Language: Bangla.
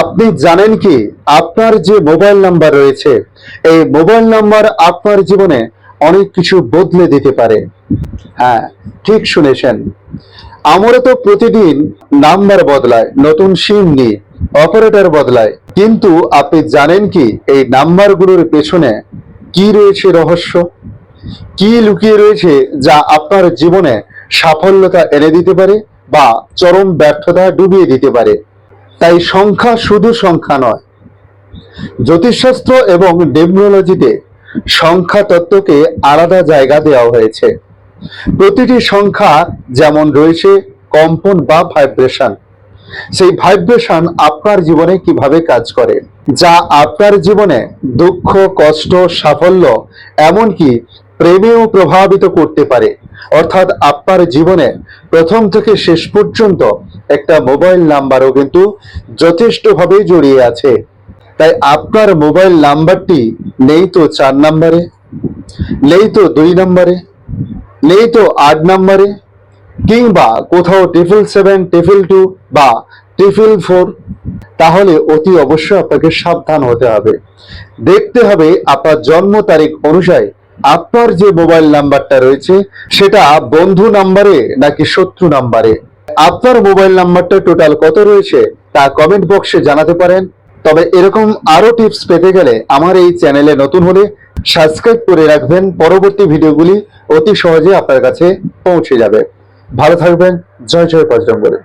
আপনি জানেন কি? আপনার যে মোবাইল নাম্বার রয়েছে, এই মোবাইল নাম্বার আপনার জীবনে অনেক কিছু বদলে দিতে পারে। হ্যাঁ ঠিক শুনেছেন। আমরা তো প্রতিদিন নাম্বার বদলায়, নতুন সিম নিয়ে অপারেটর বদলায়। কিন্তু আপনি জানেন কি, এই নাম্বারগুলোর পেছনে কি রয়েছে রহস্য? কি লুকিয়ে রয়েছে যা আপনার জীবনে সাফল্যতা এনে দিতে পারে বা চরম ব্যর্থতা ডুবিয়ে দিতে পারে? তাই সংখ্যা শুধু সংখ্যা নয়। জ্যোতিষশাস্ত্র এবং ডেমোলজিতে সংখ্যা তত্ত্বকে আলাদা জায়গা দেওয়া হয়েছে। প্রতিটি সংখ্যা যেমন রয়েছে কম্পন বা ভাইব্রেশন। সেই ভাইব্রেশন আপনার জীবনে কীভাবে কাজ করে? যা আপনার জীবনে দুঃখ, কষ্ট, সাফল্য, এমনকি প্রেমেও প্রভাবিত করতে পারে। অর্থাৎ আপনার জীবনে প্রথম থেকে শেষ পর্যন্ত একটা মোবাইল নাম্বারও কিন্তু যথেষ্টভাবে জড়িয়ে আছে। তাই আপনার মোবাইল নাম্বারটি নেই তো চার নাম্বারে, নেই তো দুই নাম্বারে, নেই তো আট নাম্বারে, কিংবা কোথাও ট্রিপল সেভেন ট্রিপল টু বা ট্রিপল ফোর তাহলে অতি অবশ্যই আপনাকে সাবধান হতে হবে। দেখতে হবে আপনার জন্ম তারিখ অনুযায়ী আপনার যে মোবাইল নাম্বারটা রয়েছে, সেটা বন্ধু নাম্বারে নাকি শত্রু নাম্বারে। আপনার মোবাইল নাম্বারটা টোটাল কত রয়েছে তা কমেন্ট বক্সে জানাতে পারেন। তবে এরকম আরও টিপস পেতে গেলে আমার এই চ্যানেলে নতুন হলে সাবস্ক্রাইব করে রাখবেন। পরবর্তী ভিডিওগুলি অতি সহজে আপনার কাছে পৌঁছে যাবে। ভালো থাকবেন। জয় জয় বজরঙ্গলে